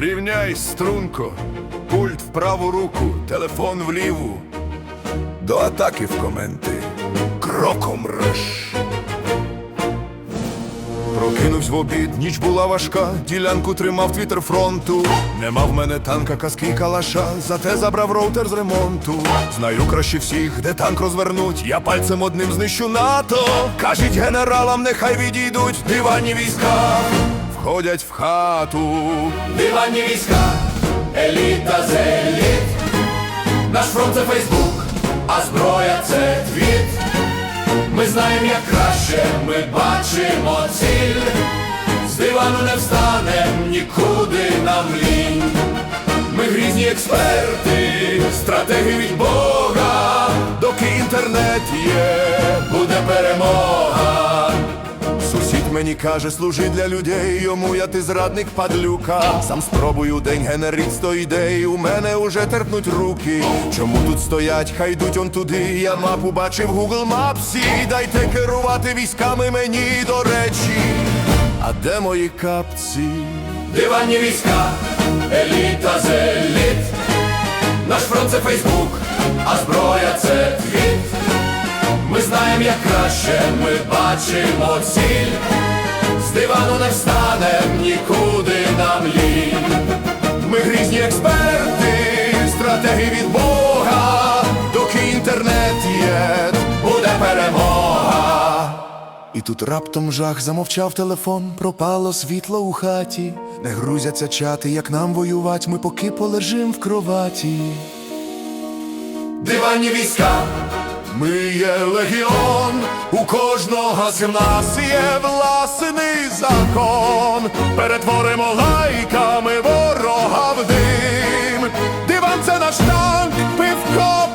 Рівняй струнко, пульт в праву руку, телефон в ліву. До атаки в коменти. Кроком реш. Прокинувсь в обід, ніч була важка, ділянку тримав твітер фронту. Нема в мене танка, каски й калаша, зате забрав роутер з ремонту. Знаю краще всіх, де танк розвернуть. Я пальцем одним знищу НАТО. Кажіть генералам, нехай відійдуть диванні війська, входять в хату. Диванні війська, еліта з еліт. Наш фронт це Фейсбук, а зброя це твіт. Ми знаємо, як краще, ми бачимо ціль. З дивану не встанем, нікуди нам лінь. Ми грізні експерти, стратеги від мені каже, служи для людей, йому я ти зрадник падлюка. Сам спробую день генерить сто ідей, у мене уже терпнуть руки. Чому тут стоять, хай йдуть он туди. Я мапу бачив Google Мапсі. Дайте керувати військами мені до речі. А де мої капці? Диванні війська, еліта з еліт. Наш фронт це Фейсбук, краще, ми бачимо ціль. З дивану не встанем, нікуди нам лінь. Ми грізні експерти, стратеги від Бога, доки інтернет є. Буде перемога. І тут раптом жах замовчав телефон, пропало світло у хаті. Не грузяться чати, як нам воювать, ми поки полежим в кроваті. Диванні війська, Ми є легіон, у кожного з нас є власний закон. Перетворимо лайками ворога в дим. Диван це наш танк, пивко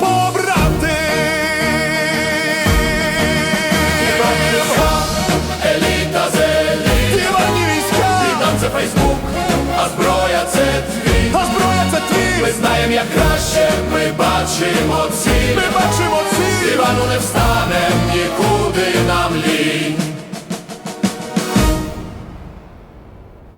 еліта з еліт. Диванні війська, Там це Фейсбук, а зброя це твіт. а зброя це Ми знаємо, як краще, ми бачимо ціль. Ми бачимо ціль. Дивану не встанем, нікуди